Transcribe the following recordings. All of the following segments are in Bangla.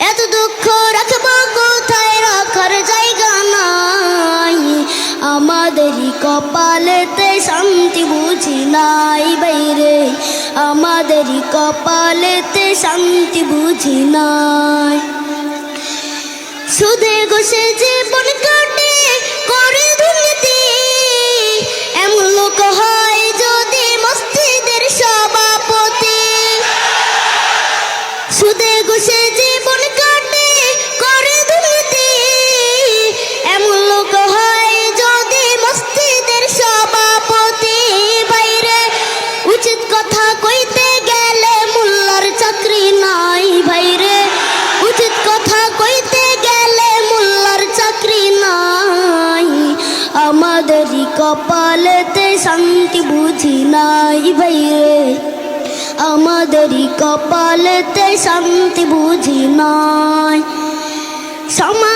এত দুঃখ রাখব কোথায়? রাখার জায়গা নাই। আমাদেরই কপালেতে শান্তি বুঝি নাই বাইরে। আমাদেরই কপালেতে শান্তি বুঝি নাই। সুদে ঘষে জীবন কপালেতে শান্তি বুঝি নাই ভাইরে। আমাদেরই কপালেতে শান্তি বুঝি নাই। সমাজেতে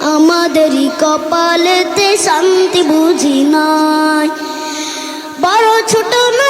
আমাদেরই কপালেতে শান্তি বুঝি নাই। বড় ছোট নয়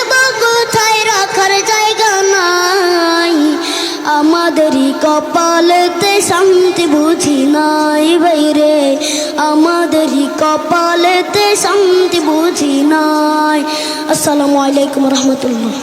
কপালেতে শান্তি বুঝি নাই বাইরে। আমাদেরই কপালেতে শান্তি বুঝি নাই। আসসালামু আলাইকুম রহমতুল্লাহ।